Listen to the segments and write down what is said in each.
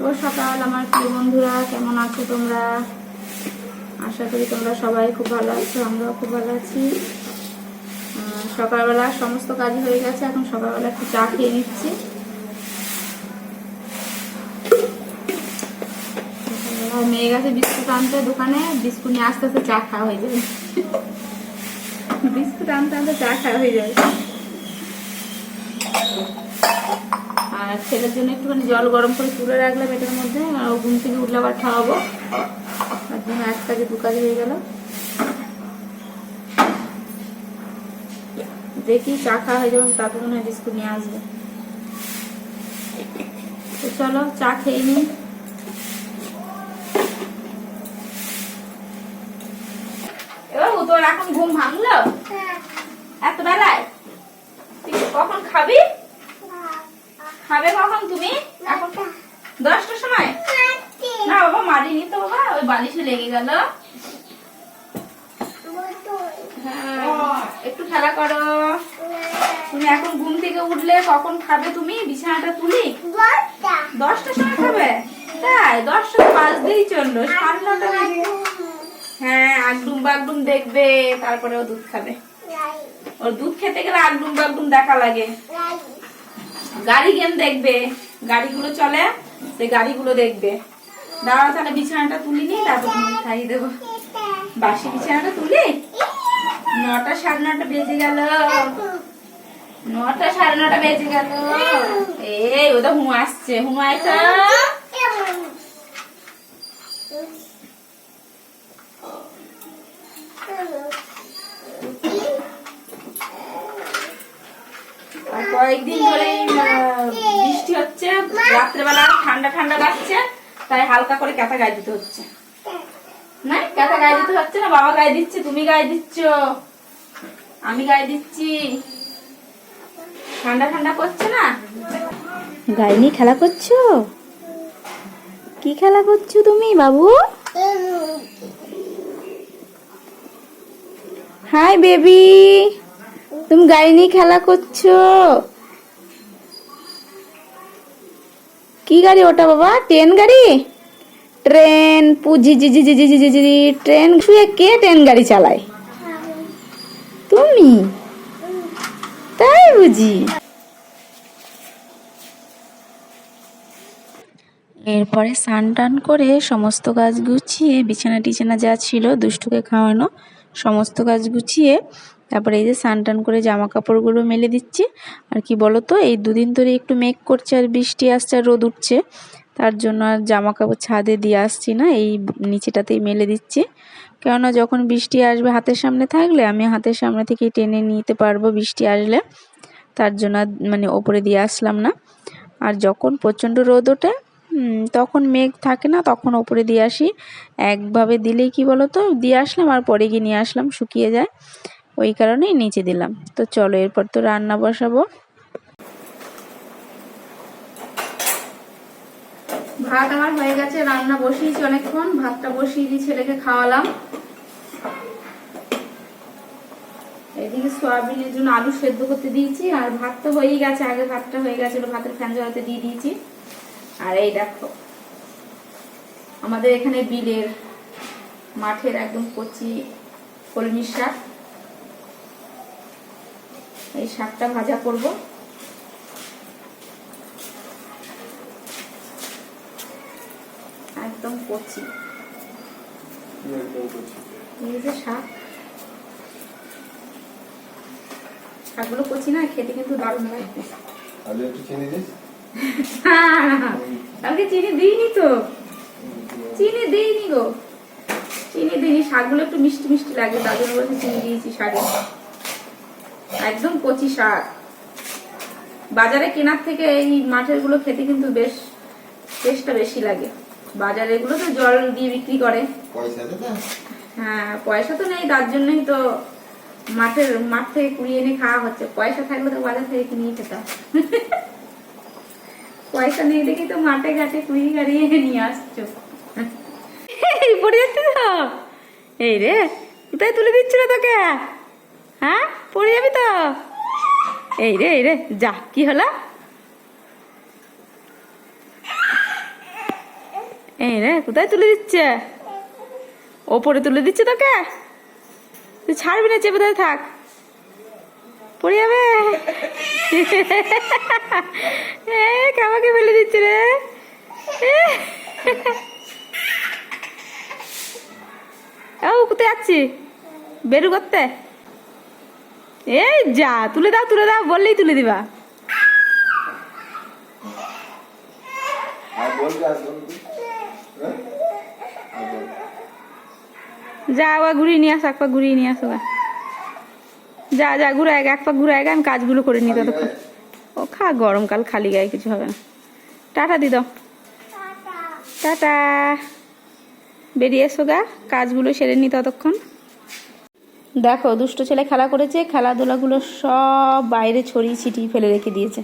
শুভ সকাল আমার প্রিয় বন্ধুরা, কেমন আছো তোমরা? আশা করি তোমরা সবাই খুব ভালো আছো, আমরাও খুব ভালো আছি। সকালবেলা সমস্ত কাজ হয়ে গেছে, এখন সকালবেলা একটু চা খেয়ে নিচ্ছি। মেয়ে গেছে বিস্কুট আনতে দোকানে, বিস্কুট নিয়ে আস্তে আস্তে চা খাওয়া হয়ে যাবে। বিস্কুট আনতে আনতে চা খাওয়া হয়ে যাবে। ছেলের জন্য একটুখানি জল গরম করে তুলে রাখলাম এটার মধ্যে, আর ঘুম থেকে উঠলে আবার খাওয়াবো। তার জন্য এক কাজে দু কাজে হয়ে গেল। দেখি চা খাওয়া হয়ে যাবে তারপর মনে হয় বিস্কুট নিয়ে আসবে। তো চলো, চা খেয়ে নিই। এবার তোর এখন ঘুম ভাঙলো এত বেলায় তুই কখন খাবি খাবে কখন তুমি? দশটার সময়? না বাবা মারিনি তো বাবা ওই বালিশে লেগে গেল। হ্যাঁ, একটু খেলা করো। তুমি এখন ঘুম থেকে উঠলে কখন খাবে তুমি? বিছানাটা তুলি। দশটার সময় খাবে? তাই দশটা পাঁচ দিয়েই চলল হ্যাঁ আগডুম বাগডুম দেখবে তারপরে ও দুধ খাবে। ওর দুধ খেতে গেলে আগডুম বাগডুম দেখা লাগে। গাড়ি গেম দেখবে? গাড়িগুলো চলে সেই গাড়িগুলো দেখবে। দাঁড়া তাহলে বিছানাটা তুলি নি, তারপর খাইয়ে দেবো। বাসি বিছানাটা তুলি? নটা সাড়ে নটা বেজে গেল। নটা সাড়ে নটা বেজে গেল। এই ওটা হুঁ আসছে হুঁ কয়েকদিন ধরে রাত্রেবেলা ঠান্ডা ঠান্ডা লাগছে, তাই হালকা করে গায়ে দিতে হচ্ছে। না? গায়ে দিতে হচ্ছে না? বাবা গায়ে দিচ্ছে, তুমি গায়ে দিচ্ছ। আমি গায়ে দিচ্ছি। ঠান্ডা ঠান্ডা করছে না? নিয়ে খেলা করছ? কি খেলা করছ তুমি, বাবু? হাই বেবি, তুমি গাড়ি নিয়ে খেলা করছ? কি গাড়ি ওটা বাবা? ট্রেন গাড়ি? ট্রেন পুজি জি জি জি জি জি জি ট্রেন শুয়ে কে ট্রেন গাড়ি চালায়? তুমি? তাই বুঝি। এরপরে স্নান টান করে সমস্ত গাছ গুছিয়ে বিছানা টিছানা যা ছিল দুষ্টুকে খাওয়ানো, সমস্ত গাছ গুছিয়ে তারপরে এই যে টান করে জামা কাপড়গুলো মেলে দিচ্ছি। আর কি বলতো, এই দুদিন ধরে একটু মেঘ করছে আর বৃষ্টি আসছে আর রোদ উঠছে। তার জন্য আর জামা কাপড় ছাদে দিয়ে আসছি না, এই নিচেটাতেই মেলে দিচ্ছি। কেননা যখন বৃষ্টি আসবে হাতের সামনে থাকলে, আমি হাতের সামনে থেকে টেনে নিতে পারব বৃষ্টি আসলে। তার জন্য মানে ওপরে দিয়ে আসলাম না। আর যখন প্রচণ্ড রোদ ওঠে তখন মেঘ থাকে না, তখন ওপরে দিয়ে আসি। একভাবে দিলেই কি বলতো, দিয়ে আসলাম আর পরে গিয়ে নিয়ে আসলাম, শুকিয়ে যায়। ওই কারণেই নিচে দিলাম। তো চলো এরপর তো রান্না বসাবো। ভাত আমার হয়ে গেছে, রান্না বসিয়েছি অনেকক্ষণ, ভাতটা বসিয়ে দিয়ে ছেলেকে খাওয়ালাম। এদিকে সয়াবিনের জন্য আলু সেদ্ধ করতে দিয়েছি, আর ভাত তো হয়েই গেছে, আগে ভাতটা হয়ে গেছিল, ভাতের ফ্যান জলাতে দিয়ে দিয়েছি। আর এই দেখো, আমাদের এখানে বিলের মাঠের একদম কচি কলমির শাক। এই শাকটা ভাজা করব। একদম কচি। এই যে শাক। শাকগুলো কচি না খেতে কিন্তু দারুণ লাগবে আলু একটু চিনি দিস। কালকে চিনি দিইনি তো। চিনি দিইনি গো। চিনি দিইনি। শাকগুলো একটু মিষ্টি মিষ্টি লাগে জন্য বলছি চিনি দিয়েছি শাকে। একদম কচি শাক। বাজারে কেনার থেকে এই মাঠেরগুলো খেতে কিন্তু বেশ টেস্টটা বেশি লাগে। বাজারে এগুলো তো জল দিয়ে বিক্রি করে। পয়সা হ্যাঁ পয়সা তো নেই তার জন্যই তো মাঠের মাঠ থেকে কুড়িয়ে এনে খাওয়া হচ্ছে। পয়সা থাকলে তো বাজার থেকে কিনিয়ে খেতাম পয়সা নেই দেখি তো মাঠে ঘাটে কুড়িয়ে গাড়িয়ে নিয়ে আসছো। এই পড়ে যাচ্ছে তো? এই রে কোথায় তুলে দিচ্ছিল তোকে? হ্যাঁ? পড়ে যাবি তো? এই রে এই রে, যা, কি হলো? এই রে, কোথায় তুলে দিচ্ছে? ওপরে তুলে দিচ্ছে তোকে? তুই ছাড়বি না, চেপে ধরে থাক। পড়ে যাবে? এ কামাকে ফেলে দিচ্ছে রে। ও কোথায় যাচ্ছি বেরু করতে? এই যা তুলে দাও তুলে দাও বললেই তুলে দিবা। বলবি হ্যাঁ? যা আবার ঘুরিয়ে নিয়ে আসো এক পা ঘুরিয়ে নিয়ে আসো গা। যা যা ঘুরে আগে এক পা ঘুরে আগে আমি কাজগুলো করে নিই ততক্ষণ। ও খা গরমকাল খালি গায়ে কিছু হবে না। টাটা দি দাও টাটা। বেরিয়ে এসো গা কাজগুলো সেরে নি ততক্ষণ। দেখো, দুষ্ট ছেলে খেলা করেছে, খেলাধুলাগুলো সব বাইরে ছড়িয়ে ছিটিয়ে ফেলে রেখে দিয়েছে।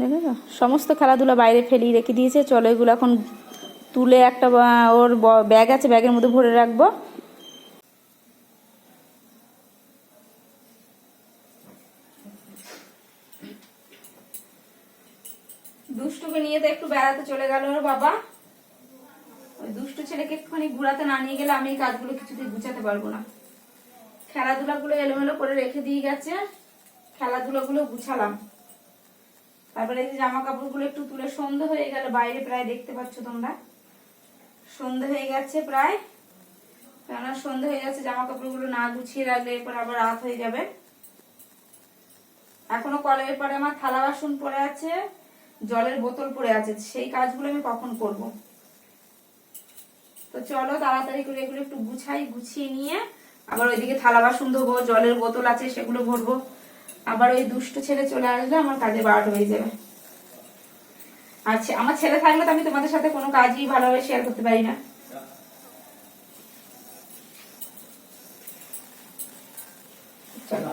দেখো তো? সমস্ত খেলাধুলা বাইরে ফেলিয়ে রেখে দিয়েছে। চলো, এগুলো এখন তুলে একটা ওর ব্যাগ আছে, ব্যাগের মধ্যে ভরে রাখব। দুষ্টুকে নিয়ে তো একটু বেড়াতে চলে গেল ওর বাবা। ওই দুষ্টু ছেলেকে একটুখানি ঘুরাতে না নিয়ে গেলে আমি এই কাজগুলো কিছুতেই গুছাতে পারব না। খেলাধুলাগুলো এলোমেলো করে রেখে দিয়ে গেছে। খেলাধুলাগুলো গুছালাম। তারপরে এই জামা কাপড়গুলো একটু তুলে সন্ধে হয়ে গেল, বাইরে প্রায় দেখতে পাচ্ছ তোমরা। সন্ধে হয়ে গেছে প্রায়। কেননা সন্ধে হয়ে গেছে জামা কাপড়গুলো না গুছিয়ে রাখলে এরপর আবার রাত হয়ে যাবে। এখনও কলের পরে আমার থালা বাসন পড়ে আছে, জলের বোতল পড়ে আছে, সেই কাজগুলো আমি কখন করব? তো চলো তাড়াতাড়ি করে এগুলো একটু গুছাই, গুছিয়ে নিয়ে আবার ওইদিকে থালা বাসন ধোবো, জলের বোতল আছে, সেগুলো ভরবো। আবার ওই দুষ্ট ছেলে চলে আসলে আমার কাজে বারোটা হয়ে যাবে। আচ্ছা আমার ছেলে থাকলে তো আমি তোমাদের সাথে কোনো কাজই ভালোভাবে শেয়ার করতে পারি না। চলো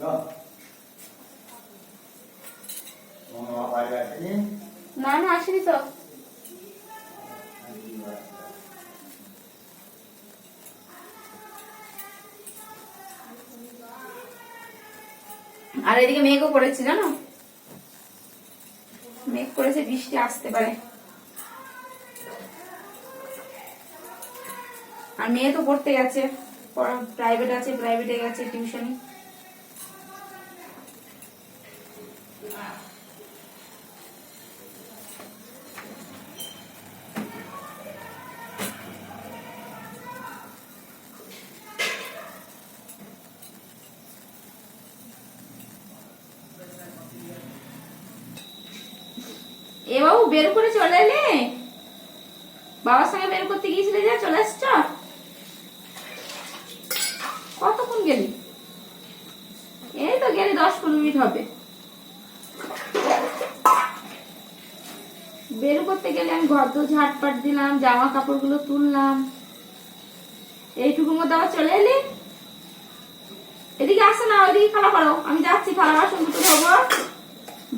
যাও। তোমার বাবা বাইরে আসেনি? না না আসেনি তো আর এদিকে মেঘও করেছে, জানো? মেঘ করেছে, বৃষ্টি আসতে পারে। আর মেয়ে তো পড়তে গেছে প্রাইভেট আছে প্রাইভেটে গেছে টিউশনি এ বাবু বের করে চলে এলে? বাবার সঙ্গে বের করতে গিয়েছিলে যে, চলে আসছ? কতক্ষণ গেলি? এই তো গেলি, দশ পনেরো মিনিট হবে। বের করতে গেলে আমি ঘর তো ঝাটপাট দিলাম, জামা কাপড়গুলো তুললাম। এইটুকুর মধ্যে আবার চলে এলি? এদিকে আসো না ওইদিকে খেলা করো আমি যাচ্ছি থালা বাসন দুটো ধোবো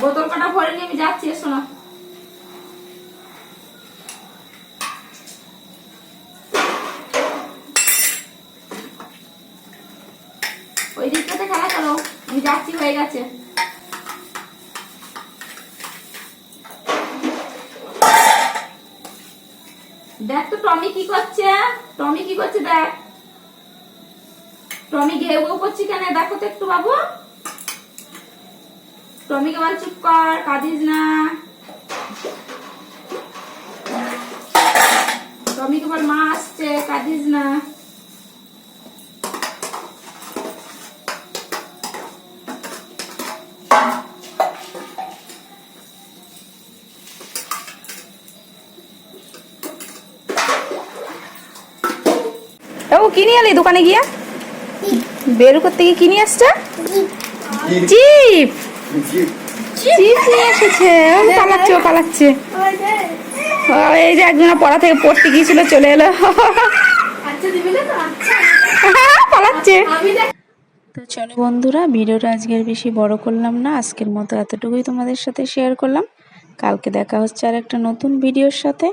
বোতল কাটা ভরে নিয়ে আমি যাচ্ছি, এসো না। ওই দিকটাতে খেলা করো আমি যাচ্ছি, হয়ে গেছে। দেখ তো, টমি কি করছে? টমি কি করছে দেখ। টমি ঘেউ ঘেউ করছে কেন? দেখো তো একটু বাবু। টমিকে বল, চুপ কর, কাঁদিস না। টমিকে বল, মা আসছে, কাঁদিস না। ও কিনে এলি দোকানে গিয়া? বের করতে গিয়ে কিনে আসছে? চিপ চিপ নিয়ে এসেছে। ও পালাচ্ছে ও পালাচ্ছে। ও, এই যে একজনা পড়া থেকে পড়তে গিয়েছিল চলে এলো। পালাচ্ছে। তো চলো বন্ধুরা ভিডিওটা আজকের বেশি বড় করলাম না। আজকের মতো এতটুকুই তোমাদের সাথে শেয়ার করলাম। কালকে দেখা হচ্ছে আর একটা নতুন ভিডিওর সাথে।